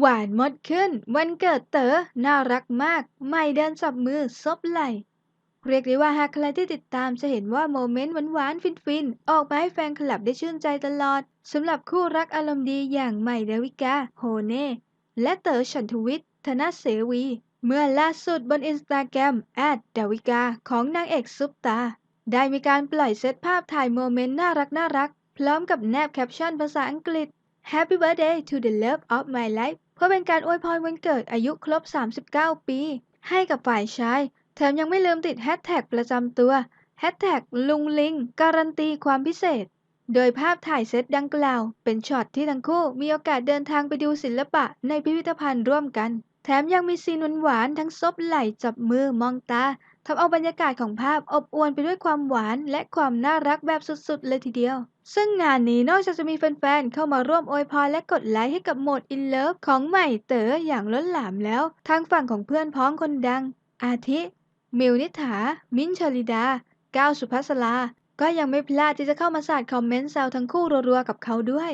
หวานมดขึ้น วันเกิดเต๋อน่ารักมาก ไม่เดินจับมือซบไหลเรียกได้ว่าหากใครที่ติดตามจะเห็นว่าโมเมนต์หวานๆฟินๆ ออกมาให้แฟนคลับได้ชื่นใจตลอดสำหรับคู่รักอารมณ์ดีอย่างใหม่ดาวิกา โฮเน่ และเต๋อฉันทวิทย์ธนเสวี เมื่อล่าสุดบนอินสตาแกรมแอดดาวิกาของนางเอกซุปตา ได้มีการปล่อยเซตภาพถ่ายโมเมนต์น่ารักน่ารักๆพร้อมกับแนบแคปชั่นภาษาอังกฤษ Happy birthday to the love of my life เพื่อเป็นการอวยพรวันเกิดอายุครบ 39 ปี ให้กับฝ่ายชาย แถมยังไม่ลืมติดแฮชแท็กประจำตัวแฮชแท็กลุงลิง การันตีความพิเศษ โดยภาพถ่ายเซตดังกล่าว เป็นช็อตที่ทั้งคู่มีโอกาสเดินทางไปดูศิลปะในพิพิธภัณฑ์ร่วมกัน แถมยังมีซีนหวานๆทั้งซบไหล่จับมือมองตา ทำเอาบรรยากาศของภาพอบอวลไปด้วยความหวานและความน่ารักแบบสุดๆ เลยทีเดียว ซึ่งงานนี้นอกจากจะมีแฟนๆ เข้ามาร่วมอวยพรและกดไลค์ให้กับโหมดอินเลิฟของใหม่เต๋ออย่างล้นหลามแล้ว ทางฝั่งของเพื่อนพ้องคนดัง อาทิ มิวนิษฐามิ้นชลิดา ก้าวสุภัสราก็ยังไม่พลาดที่จะเข้ามาสาดคอมเมนต์แซวทั้งคู่รัวๆ กับเขาด้วย